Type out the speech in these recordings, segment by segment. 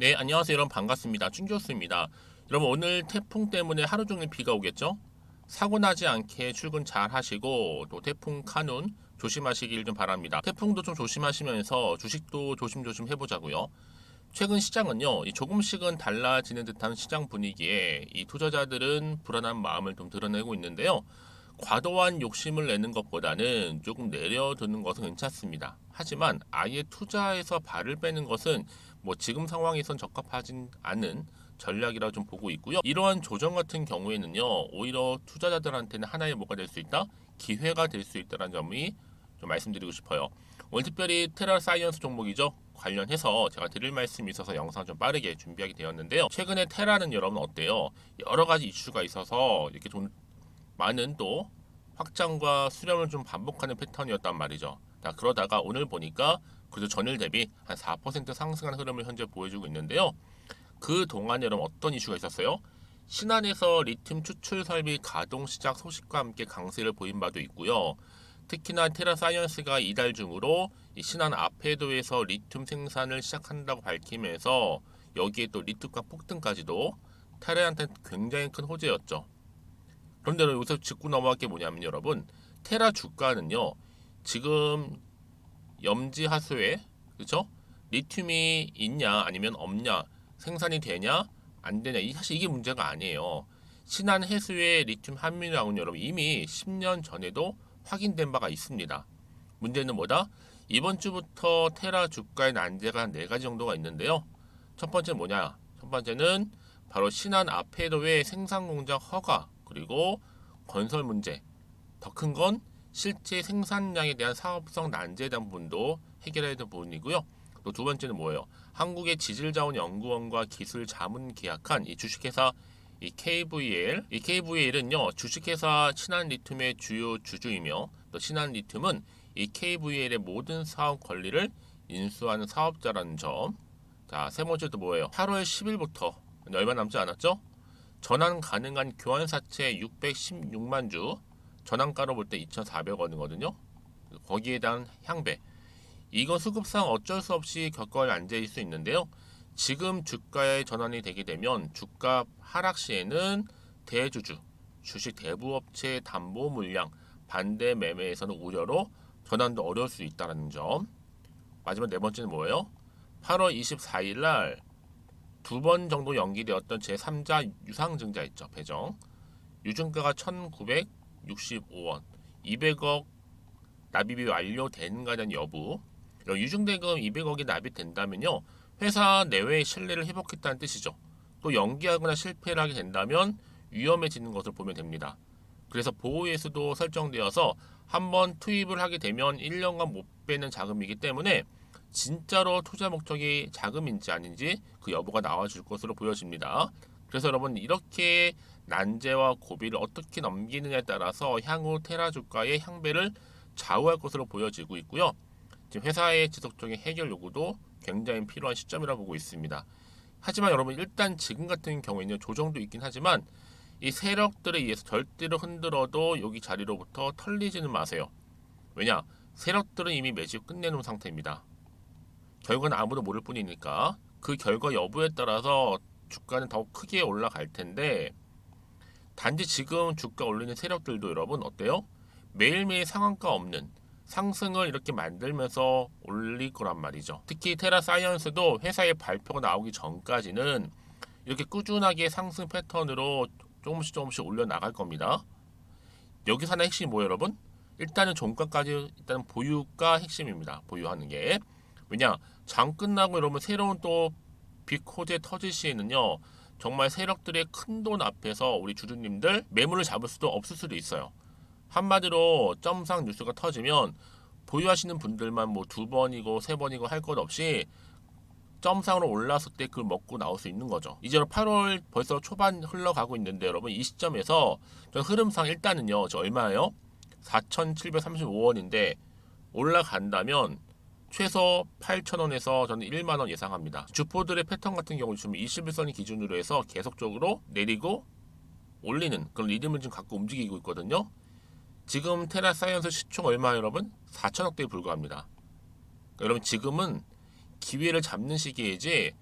네, 안녕하세요. 여러분 반갑습니다. 춘교수입니다. 여러분 오늘 태풍 때문에 하루 종일 비가 오겠죠? 사고 나지 않게 출근 잘 하시고 또 태풍 카눈 조심하시길 좀 바랍니다. 태풍도 좀 조심하시면서 주식도 조심조심 해보자고요. 최근 시장은요, 이 조금씩은 달라지는 듯한 시장 분위기에 이 투자자들은 불안한 마음을 좀 드러내고 있는데요. 과도한 욕심을 내는 것보다는 조금 내려두는 것은 괜찮습니다. 하지만 아예 투자에서 발을 빼는 것은 뭐 지금 상황에선 적합하진 않은 전략이라 좀 보고 있고요. 이러한 조정 같은 경우에는요, 오히려 투자자들한테는 하나의 뭐가 될 수 있다? 기회가 될 수 있다는 점이 좀 말씀드리고 싶어요. 오늘 특별히 테라 사이언스 종목이죠. 관련해서 제가 드릴 말씀이 있어서 영상 좀 빠르게 준비하게 되었는데요. 최근에 테라는 여러분 어때요? 여러 가지 이슈가 있어서 이렇게 좀 많은 또 확장과 수렴을 좀 반복하는 패턴이었단 말이죠. 자, 그러다가 오늘 보니까 그래도 전일 대비 한 4% 상승한 흐름을 현재 보여주고 있는데요. 그 동안 여러분 어떤 이슈가 있었어요? 신안에서 리튬 추출 설비 가동 시작 소식과 함께 강세를 보인 바도 있고요. 특히나 테라사이언스가 이달 중으로 이 신안 아페도에서 리튬 생산을 시작한다고 밝히면서 여기에 또 리튬가 폭등까지도 테라한테 굉장히 큰 호재였죠. 그런데 여기서 짚고 넘어갈 게 뭐냐면 여러분 테라 주가는요 지금 염지 하수에 그렇죠 리튬이 있냐 아니면 없냐 생산이 되냐 안 되냐 이 사실 이게 문제가 아니에요. 신한 해수의 리튬 함유량은 여러분 이미 10년 전에도 확인된 바가 있습니다. 문제는 뭐다? 이번 주부터 테라 주가의 난제가 한네 가지 정도가 있는데요. 첫 번째 뭐냐? 첫 번째는 바로 신한 아페도의 생산 공장 허가 그리고 건설 문제 더 큰 건 실제 생산량에 대한 사업성 난제에 대한 부분도 해결해야 되는 부분이고요. 또 두 번째는 뭐예요? 한국의 지질자원 연구원과 기술 자문 계약한 이 주식회사 이 KVL 이 KVL은요 주식회사 신한리튬의 주요 주주이며 또 신한리튬은 이 KVL의 모든 사업 권리를 인수하는 사업자라는 점. 자, 세 번째도 뭐예요? 8월 10일부터 얼마 남지 않았죠? 전환 가능한 교환 사채 616만 주 전환가로 볼 때 2,400원이거든요. 거기에 대한 향배. 이거 수급상 어쩔 수 없이 겪어야 앉아있을 수 있는데요. 지금 주가에 전환이 되게 되면 주가 하락 시에는 대주주, 주식 대부업체 담보 물량, 반대 매매에서는 우려로 전환도 어려울 수 있다는 점. 마지막 네 번째는 뭐예요? 8월 24일 날 두 번 정도 연기되었던 제3자 유상증자 있죠. 배정. 유증가가 1,965원, 200억 납입이 완료되는가에 대한 여부. 유증대금 200억이 납입된다면요. 회사 내외의 신뢰를 회복했다는 뜻이죠. 또 연기하거나 실패를 하게 된다면 위험해지는 것을 보면 됩니다. 그래서 보호예수도 설정되어서 한번 투입을 하게 되면 1년간 못 빼는 자금이기 때문에 진짜로 투자 목적이 자금인지 아닌지 그 여부가 나와줄 것으로 보여집니다. 그래서 여러분 이렇게 난제와 고비를 어떻게 넘기느냐에 따라서 향후 테라 주가의 향배를 좌우할 것으로 보여지고 있고요. 지금 회사의 지속적인 해결 요구도 굉장히 필요한 시점이라 보고 있습니다. 하지만 여러분 일단 지금 같은 경우에는 조정도 있긴 하지만 이 세력들에 의해서 절대로 흔들어도 여기 자리로부터 털리지는 마세요. 왜냐? 세력들은 이미 매집 끝내놓은 상태입니다. 결과는 아무도 모를 뿐이니까 그 결과 여부에 따라서 주가는 더 크게 올라갈 텐데 단지 지금 주가 올리는 세력들도 여러분 어때요? 매일매일 상한가 없는 상승을 이렇게 만들면서 올릴 거란 말이죠. 특히 테라 사이언스도 회사의 발표가 나오기 전까지는 이렇게 꾸준하게 상승 패턴으로 조금씩 조금씩 올려 나갈 겁니다. 여기서 하나 핵심이 뭐예요, 여러분? 일단은 종가까지 일단 보유가 핵심입니다. 보유하는 게 왜냐 장 끝나고 여러분 새로운 또 빅호재 터질 시에는요 정말 세력들의 큰 돈 앞에서 우리 주주님들 매물을 잡을 수도 없을 수도 있어요. 한마디로 점상 뉴스가 터지면 보유하시는 분들만 뭐 두 번이고 세 번이고 할 것 없이 점상으로 올랐을 때 그걸 먹고 나올 수 있는 거죠. 이제 8월 벌써 초반 흘러가고 있는데 여러분 이 시점에서 저 흐름상 일단은요 저 얼마예요? 4,735원인데 올라간다면 최소 8,000원에서 저는 1만 원 예상합니다. 주포들의 패턴 같은 경우 지금 21선이 기준으로 해서 계속적으로 내리고 올리는 그런 리듬을 지금 갖고 움직이고 있거든요. 지금 테라 사이언스 시총 얼마 여러분? 4천억대에 불과합니다. 여러분 지금은 기회를 잡는 시기이지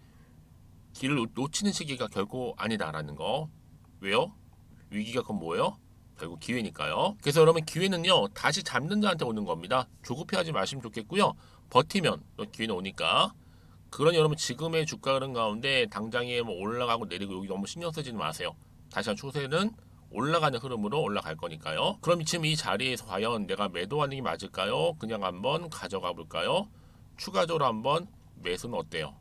길을 놓- 놓치는 시기가 결코 아니다라는 거. 왜요? 위기가 그건 뭐예요? 결국 기회니까요. 그래서 여러분 기회는요 다시 잡는 자한테 오는 겁니다. 조급해하지 마시면 좋겠고요. 버티면 또 기회는 오니까. 그러니 여러분 지금의 주가 흐름 가운데 당장에 뭐 올라가고 내리고 여기 너무 신경 쓰지는 마세요. 다시 한 추세는 올라가는 흐름으로 올라갈 거니까요. 그럼 지금 이 자리에서 과연 내가 매도하는 게 맞을까요? 그냥 한번 가져가 볼까요? 추가적으로 한번 매수는 어때요?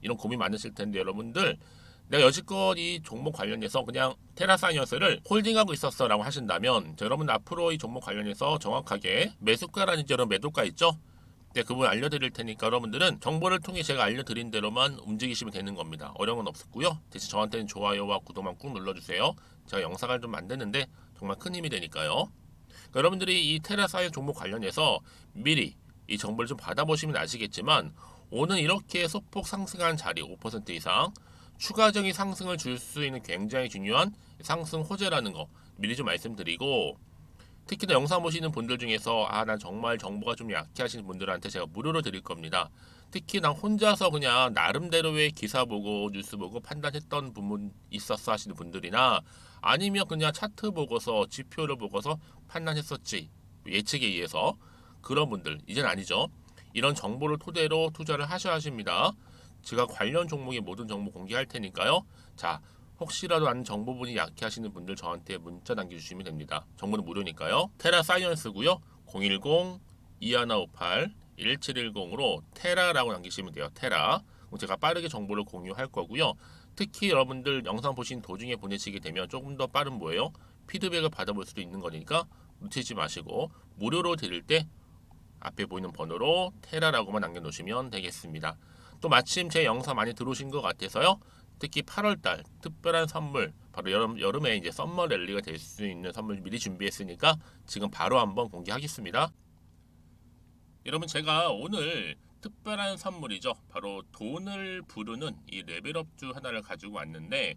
이런 고민 많으실 텐데 여러분들 내가 여지껏 이 종목 관련해서 그냥 테라사이언스를 홀딩하고 있었어라고 하신다면 자, 여러분 앞으로 이 종목 관련해서 정확하게 매수가라든지 여러분 매도가 있죠? 네, 그분 알려드릴 테니까 여러분들은 정보를 통해 제가 알려드린 대로만 움직이시면 되는 겁니다. 어려운 건 없었고요. 대신 저한테는 좋아요와 구독만 꾹 눌러주세요. 제가 영상을 좀 만드는데 정말 큰 힘이 되니까요. 그러니까 여러분들이 이 테라사이언 종목 관련해서 미리 이 정보를 좀 받아보시면 아시겠지만 오늘 이렇게 소폭 상승한 자리 5% 이상 추가적인 상승을 줄 수 있는 굉장히 중요한 상승 호재라는 거 미리 좀 말씀드리고 특히나 영상 보시는 분들 중에서 아 난 정말 정보가 좀 약해 하시는 분들한테 제가 무료로 드릴 겁니다. 특히 난 혼자서 그냥 나름대로의 기사 보고 뉴스 보고 판단했던 부분 있었어 하시는 분들이나 아니면 그냥 차트 보고서 지표를 보고서 판단했었지 예측에 의해서 그런 분들 이젠 아니죠. 이런 정보를 토대로 투자를 하셔야 하십니다. 제가 관련 종목의 모든 정보 공개할 테니까요. 자, 혹시라도 아는 정보분이 약해 하시는 분들 저한테 문자 남겨주시면 됩니다. 정보는 무료니까요. 테라 사이언스고요. 010 2158 1710으로 테라라고 남기시면 돼요. 테라. 제가 빠르게 정보를 공유할 거고요. 특히 여러분들 영상 보신 도중에 보내시게 되면 조금 더 빠른 뭐예요? 피드백을 받아볼 수도 있는 거니까 놓치지 마시고 무료로 드릴 때 앞에 보이는 번호로 테라라고만 남겨놓으시면 되겠습니다. 또 마침 제 영상 많이 들어오신 것 같아서요. 특히 8월달 특별한 선물 바로 여름 여름에 이제 썸머 랠리가 될 수 있는 선물 미리 준비했으니까 지금 바로 한번 공개하겠습니다. 여러분 제가 오늘 특별한 선물이죠. 바로 돈을 부르는 이 레벨업주 하나를 가지고 왔는데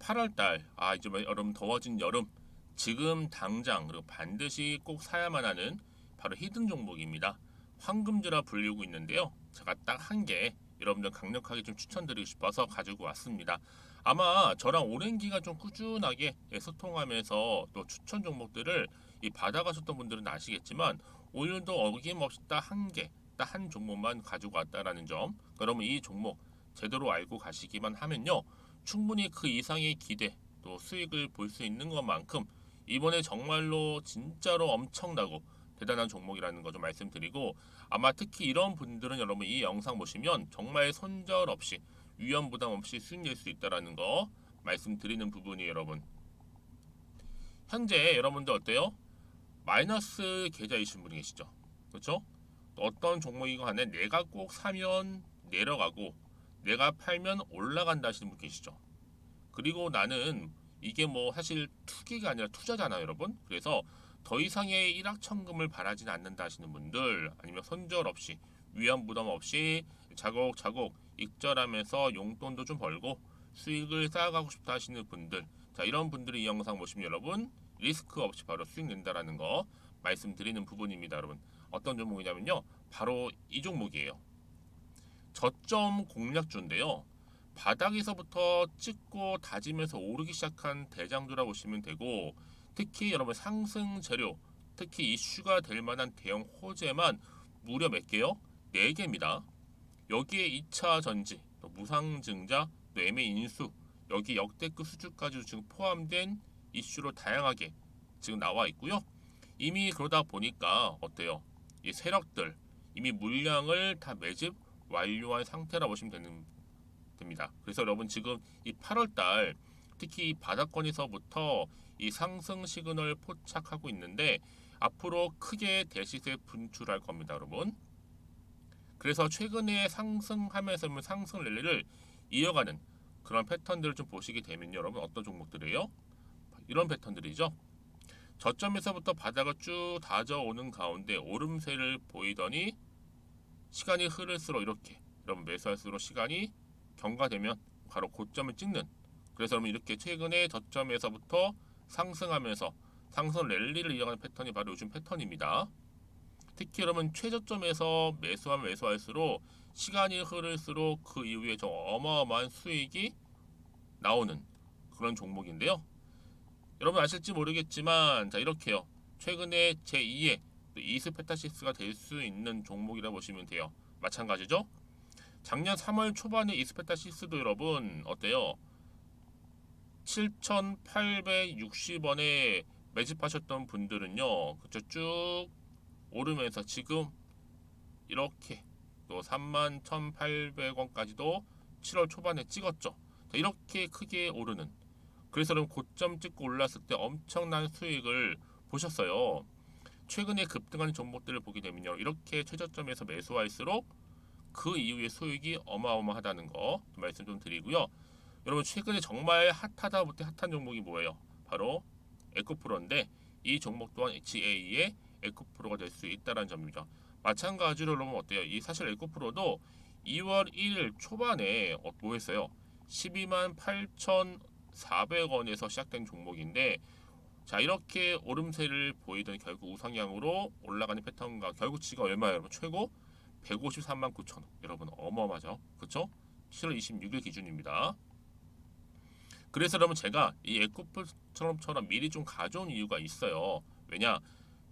8월달 아 이제 뭐 여름 더워진 여름 지금 당장 그리고 반드시 꼭 사야만 하는 바로 히든 종목입니다. 황금주라 불리고 있는데요. 제가 딱 한 개 여러분들 강력하게 좀 추천드리고 싶어서 가지고 왔습니다. 아마 저랑 오랜 기간 좀 꾸준하게 예, 소통하면서 또 추천 종목들을 이 받아가셨던 분들은 아시겠지만 오늘도 어김없이 딱 한 개, 딱 한 종목만 가지고 왔다라는 점. 그러면 이 종목 제대로 알고 가시기만 하면요, 충분히 그 이상의 기대 또 수익을 볼 수 있는 것만큼 이번에 정말로 진짜로 엄청나고 대단한 종목이라는 거 좀 말씀드리고 아마 특히 이런 분들은 여러분 이 영상 보시면 정말 손절 없이 위험 부담 없이 수익 낼 수 있다라는 거 말씀드리는 부분이 여러분 현재 여러분들 어때요? 마이너스 계좌이신 분이 계시죠 그렇죠? 어떤 종목이건 간에 내가 꼭 사면 내려가고 내가 팔면 올라간다 하시는 분 계시죠 그리고 나는 이게 뭐 사실 투기가 아니라 투자잖아요 여러분 그래서 더 이상의 일확천금을 바라진 않는다 하시는 분들 아니면 손절 없이 위험 부담 없이 자곡자곡 익절하면서 용돈도 좀 벌고 수익을 쌓아가고 싶다 하시는 분들. 자 이런 분들이 이 영상 보시면 여러분 리스크 없이 바로 수익 낸다라는 거 말씀드리는 부분입니다 여러분. 어떤 종목이냐면요. 바로 이 종목이에요. 저점 공략주인데요. 바닥에서부터 찍고 다지면서 오르기 시작한 대장주라 보시면 되고 특히 여러분 상승 재료, 특히 이슈가 될 만한 대형 호재만 무려 몇 개요? 4개입니다. 여기에 2차 전지, 또 무상증자, 또 매매 인수, 여기 역대급 수주까지 지금 포함된 이슈로 다양하게 지금 나와 있고요. 이미 그러다 보니까 어때요? 이 세력들 이미 물량을 다 매집 완료한 상태라 보시면 되는 됩니다. 그래서 여러분 지금 이 8월 달 특히 이 바닥권에서부터 이 상승 시그널 포착하고 있는데 앞으로 크게 대시세 분출할 겁니다, 여러분. 그래서 최근에 상승하면서 상승 랠리를 이어가는 그런 패턴들을 좀 보시게 되면 여러분 어떤 종목들이에요? 이런 패턴들이죠. 저점에서부터 바닥을 쭉 다져오는 가운데 오름세를 보이더니 시간이 흐를수록 이렇게 여러분 매수할수록 시간이 경과되면 바로 고점을 찍는 그래서 여러분 이렇게 최근에 저점에서부터 상승하면서 상승 랠리를 이어가는 패턴이 바로 요즘 패턴입니다. 특히 여러분 최저점에서 매수하면 매수할수록 시간이 흐를수록 그 이후에 저 어마어마한 수익이 나오는 그런 종목인데요. 여러분 아실지 모르겠지만 자 이렇게요. 최근에 제2의 이스페타시스가 될 수 있는 종목이라 보시면 돼요. 마찬가지죠. 작년 3월 초반에 이스페타시스도 여러분 어때요? 7,860원에 매집하셨던 분들은요. 그쵸 쭉 오르면서 지금 이렇게 또 31,800원까지도 7월 초반에 찍었죠. 자, 이렇게 크게 오르는 그래서 그럼 고점 찍고 올랐을 때 엄청난 수익을 보셨어요. 최근에 급등하는 종목들을 보게 되면요. 이렇게 최저점에서 매수할수록 그 이후에 수익이 어마어마하다는 거 말씀 좀 드리고요. 여러분 최근에 정말 핫하다 못해 핫한 종목이 뭐예요? 바로 에코프로인데 이 종목 또한 HA의 에코프로가 될 수 있다는 점이죠. 마찬가지로 여러분 어때요? 이 사실 에코프로도 2월 1일 초반에 어, 뭐 했어요? 12만 8,400원에서 시작된 종목인데 자 이렇게 오름세를 보이던 결국 우상향으로 올라가는 패턴과 결국 지금 얼마예요 여러분 최고 153만 9천 원 여러분 어마어마하죠 그쵸 7월 26일 기준입니다 그래서 여러분 제가 이 에코프처럼처럼 미리 좀 가져온 이유가 있어요 왜냐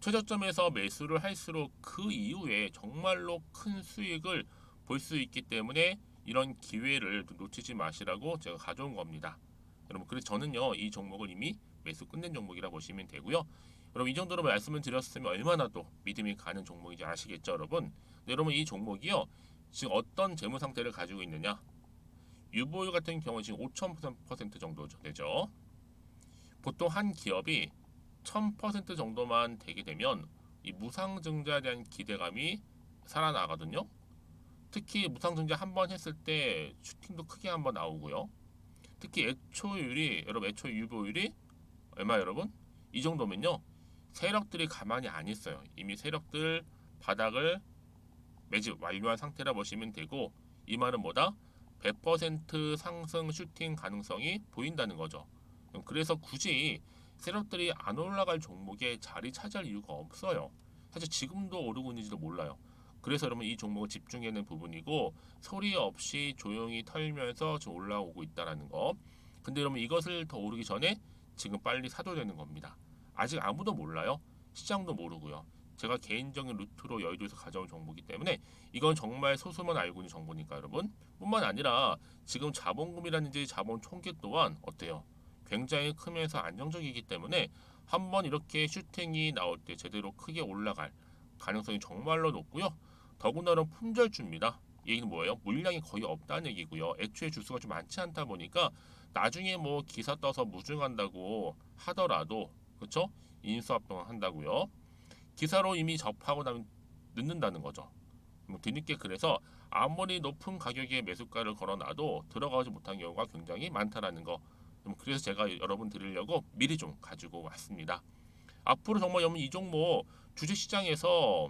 최저점에서 매수를 할수록 그 이후에 정말로 큰 수익을 볼 수 있기 때문에 이런 기회를 놓치지 마시라고 제가 가져온 겁니다 여러분 그래서 저는요 이 종목을 이미 매수 끝낸 종목이라 보시면 되고요. 여러분 이 정도로 말씀을 드렸으면 얼마나 또 믿음이 가는 종목인지 아시겠죠, 여러분? 네, 여러분 이 종목이요 지금 어떤 재무 상태를 가지고 있느냐? 유보율 같은 경우 지금 5,000% 정도 되죠. 보통 한 기업이 1,000% 정도만 되게 되면 이 무상증자에 대한 기대감이 살아나거든요. 특히 무상증자 한 번 했을 때 슈팅도 크게 한 번 나오고요. 특히 애초율이 여러분 애초 유보율이 얼마 여러분? 이 정도면요. 세력들이 가만히 안 있어요. 이미 세력들 바닥을 매집 완료한 상태라 보시면 되고 이 말은 뭐다? 100% 상승 슈팅 가능성이 보인다는 거죠. 그래서 굳이 세력들이 안 올라갈 종목에 자리 차지할 이유가 없어요. 사실 지금도 오르고 있는지도 몰라요. 그래서 여러분 이 종목을 집중하는 부분이고 소리 없이 조용히 털면서 지금 올라오고 있다라는 거. 근데 여러분 이것을 더 오르기 전에 지금 빨리 사도 되는 겁니다. 아직 아무도 몰라요. 시장도 모르고요. 제가 개인적인 루트로 여의도에서 가져온 정보이기 때문에 이건 정말 소수만 알고 있는 정보니까 여러분 뿐만 아니라 지금 자본금이라든지 자본 총계 또한 어때요? 굉장히 크면서 안정적이기 때문에 한번 이렇게 슈팅이 나올 때 제대로 크게 올라갈 가능성이 정말로 높고요. 더군다나 품절주입니다. 얘기는 뭐예요? 물량이 거의 없다는 얘기고요. 애초에 주수가 좀 많지 않다 보니까 나중에 뭐 기사 떠서 무증한다고 하더라도 그렇죠? 인수합병 한다고요. 기사로 이미 접하고 나면 늦는다는 거죠. 뭐 뒤늦게 그래서 아무리 높은 가격에 매수가를 걸어놔도 들어가지 못한 경우가 굉장히 많다라는 거. 그래서 제가 여러분 드리려고 미리 좀 가지고 왔습니다. 앞으로 정말 여러분 이 종목 주식 시장에서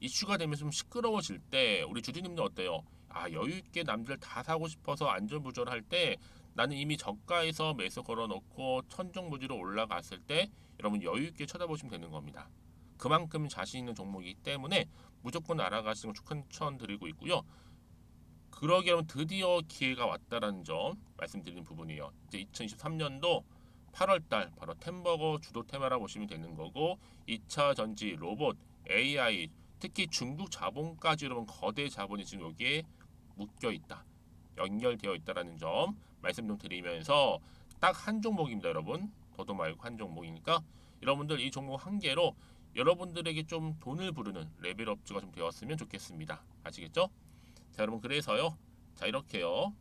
이슈가 되면서 좀 시끄러워질 때 우리 주주님들 어때요? 아 여유 있게 남들 다 사고 싶어서 안전부절할 때 나는 이미 저가에서 매수 걸어놓고 천정부지로 올라갔을 때 여러분 여유 있게 쳐다보시면 되는 겁니다. 그만큼 자신 있는 종목이기 때문에 무조건 알아가시는 걸 추천드리고 있고요. 그러기 여러분 드디어 기회가 왔다라는 점 말씀드리는 부분이에요. 이제 2023년도 8월달 바로 템버거 주도 테마라 보시면 되는 거고 2차 전지, 로봇, AI 특히 중국 자본까지 여러분 거대 자본이 지금 여기에 묶여 있다. 연결되어 있다라는 점 말씀 좀 드리면서 딱 한 종목입니다, 여러분. 더도 말고 한 종목이니까 여러분들 이 종목 한 개로 여러분들에게 좀 돈을 부르는 레벨업주가 좀 되었으면 좋겠습니다. 아시겠죠? 자, 여러분 그래서요. 자, 이렇게요.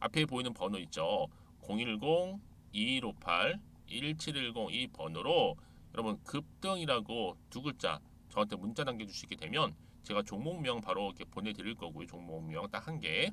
앞에 보이는 번호 있죠. 010 2158 1710 이 번호로 여러분 급등이라고 두 글자 저한테 문자 남겨주시게 되면 제가 종목명 바로 이렇게 보내드릴 거고요. 종목명 딱 한 개.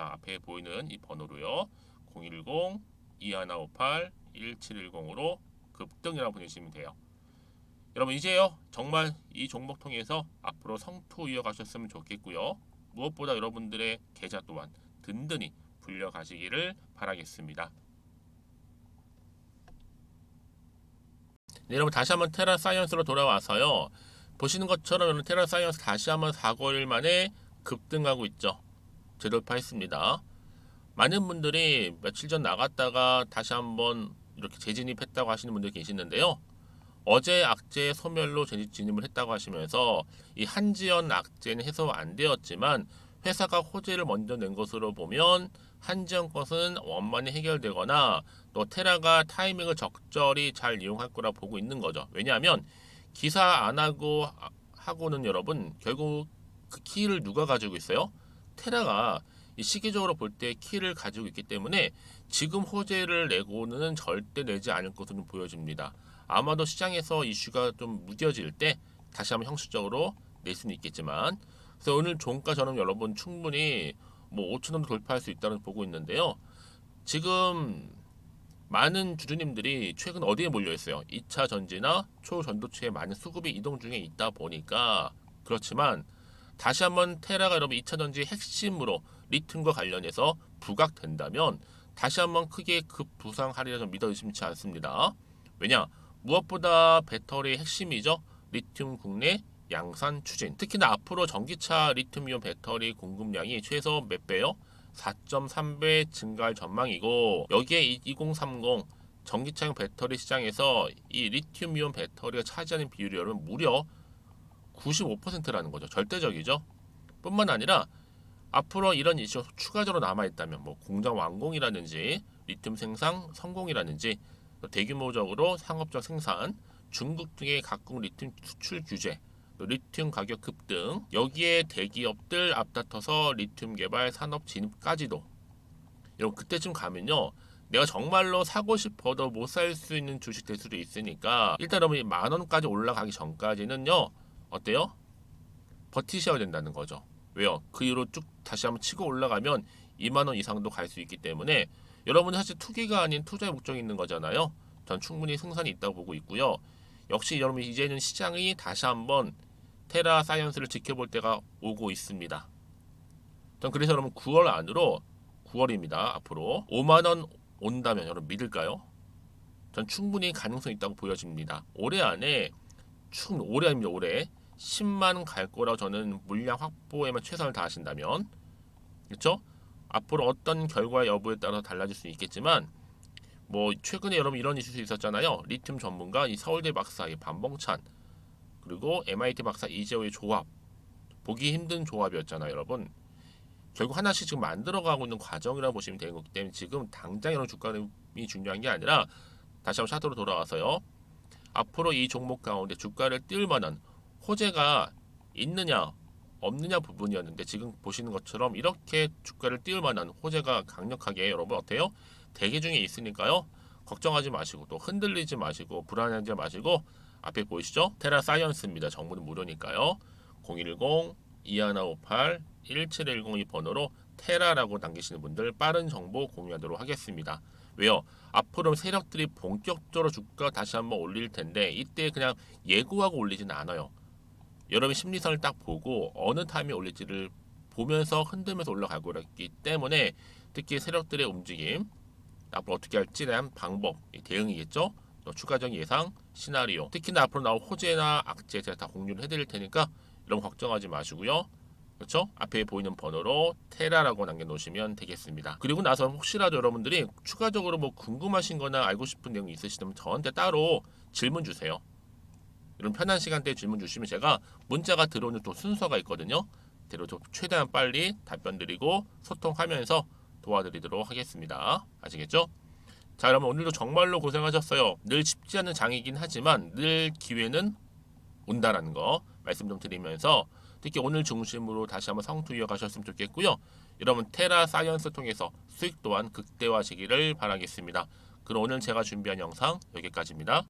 자 앞에 보이는 이 번호로요. 010 2158 1710으로 급등이라고 보내시면 돼요. 여러분 이제요 정말 이 종목 통해서 앞으로 성투 이어가셨으면 좋겠고요. 무엇보다 여러분들의 계좌 또한 든든히 불려가시기를 바라겠습니다. 네, 여러분 다시 한번 테라 사이언스로 돌아와서요. 보시는 것처럼 테라 사이언스 다시 한번 4, 5일 만에 급등하고 있죠. 재돌파했습니다. 많은 분들이 며칠 전 나갔다가 다시 한번 이렇게 재진입했다고 하시는 분들 계시는데요. 어제 악재 소멸로 재진입을 했다고 하시면서 이 한지연 악재는 해소 안 되었지만 회사가 호재를 먼저 낸 것으로 보면 한지연 것은 원만히 해결되거나 또 테라가 타이밍을 적절히 잘 이용할 거라 보고 있는 거죠. 왜냐하면 기사 안 하고 하고는 여러분 결국 그 키를 누가 가지고 있어요? 테라가 이 시기적으로 볼 때 키를 가지고 있기 때문에 지금 호재를 내고는 절대 내지 않을 것으로 보여집니다. 아마도 시장에서 이슈가 좀 무뎌질 때 다시 한번 형식적으로 낼 수는 있겠지만 그래서 오늘 종가 저는 여러분 충분히 뭐 5천 원도 돌파할 수 있다는 보고 있는데요. 지금 많은 주주님들이 최근 어디에 몰려 있어요? 2차 전지나 초전도체에 많은 수급이 이동 중에 있다 보니까 그렇지만 다시 한번 테라가 여러분 2차 전지 핵심으로 리튬과 관련해서 부각된다면 다시 한번 크게 급부상하리라 좀 믿어 의심치 않습니다. 왜냐? 무엇보다 배터리 핵심이죠. 리튬 국내 양산 추진. 특히나 앞으로 전기차 리튬이온 배터리 공급량이 최소 몇 배요? 4.3배 증가할 전망이고 여기에 2030 전기차용 배터리 시장에서 이 리튬이온 배터리가 차지하는 비율이 여러분 무려 95%라는 거죠. 절대적이죠. 뿐만 아니라 앞으로 이런 이슈 추가적으로 남아 있다면 뭐 공장 완공이라든지 리튬 생산 성공이라든지 또 대규모적으로 상업적 생산, 중국 등의 각국 리튬 수출 규제, 또 리튬 가격 급등, 여기에 대기업들 앞다퉈서 리튬 개발 산업 진입까지도 여러분 그때쯤 가면요. 내가 정말로 사고 싶어도 못 살 수 있는 주식 될 수도 있으니까 일단 여러분 만 원까지 올라가기 전까지는요. 어때요? 버티셔야 된다는 거죠. 왜요? 그 이후로 쭉 다시 한번 치고 올라가면 2만 원 이상도 갈 수 있기 때문에 여러분은 사실 투기가 아닌 투자의 목적이 있는 거잖아요. 전 충분히 승산이 있다고 보고 있고요. 역시 여러분 이제는 시장이 다시 한번 테라 사이언스를 지켜볼 때가 오고 있습니다. 전 그래서 여러분 9월 안으로 9월입니다. 앞으로 5만 원 온다면 여러분 믿을까요? 전 충분히 가능성 이 있다고 보여집니다. 올해 안에 충 올해 아닙니다. 올해 10만 갈 거라고 저는 물량 확보에만 최선을 다하신다면 그렇죠? 앞으로 어떤 결과 여부에 따라 달라질 수 있겠지만 뭐 최근에 여러분 이런 이슈 있었잖아요. 리튬 전문가 이 서울대 박사 이 반봉찬 그리고 MIT 박사 이재호의 조합 보기 힘든 조합이었잖아요, 여러분. 결국 하나씩 지금 만들어가고 있는 과정이라고 보시면 되는 거기 때문에 지금 당장 이런 주가이 중요한 게 아니라 다시 한번 차트로 돌아와서요. 앞으로 이 종목 가운데 주가를 띄울 만한 호재가 있느냐 없느냐 부분이었는데 지금 보시는 것처럼 이렇게 주가를 띄울 만한 호재가 강력하게 여러분 어때요? 대기 중에 있으니까요. 걱정하지 마시고 또 흔들리지 마시고 불안하지 마시고 앞에 보이시죠? 테라 사이언스입니다. 정보는 무료니까요. 010 2158 1710이 번호로 테라라고 남기시는 분들 빠른 정보 공유하도록 하겠습니다. 왜요? 앞으로 세력들이 본격적으로 주가 다시 한번 올릴 텐데 이때 그냥 예고하고 올리지는 않아요. 여러분 심리선을 딱 보고 어느 타임에 올릴지를 보면서 흔들면서 올라갈 거기 때문에 특히 세력들의 움직임 앞으로 어떻게 할지에 대한 방법 대응이겠죠. 또 추가적인 예상 시나리오 특히나 앞으로 나올 호재나 악재 제가 다 공유를 해드릴 테니까 여러분 걱정하지 마시고요. 그렇죠? 앞에 보이는 번호로 테라라고 남겨놓으시면 되겠습니다. 그리고 나서 혹시라도 여러분들이 추가적으로 뭐 궁금하신 거나 알고 싶은 내용이 있으시다면 저한테 따로 질문 주세요. 이런 편한 시간대에 질문 주시면 제가 문자가 들어오는 또 순서가 있거든요. 대로 좀 최대한 빨리 답변 드리고 소통하면서 도와드리도록 하겠습니다. 아시겠죠? 자, 여러분 오늘도 정말로 고생하셨어요. 늘 쉽지 않은 장이긴 하지만 늘 기회는 온다라는 거 말씀 좀 드리면서 특히 오늘 중심으로 다시 한번 성투 이어가셨으면 좋겠고요. 여러분 테라 사이언스 통해서 수익 또한 극대화하시기를 바라겠습니다. 그럼 오늘 제가 준비한 영상 여기까지입니다.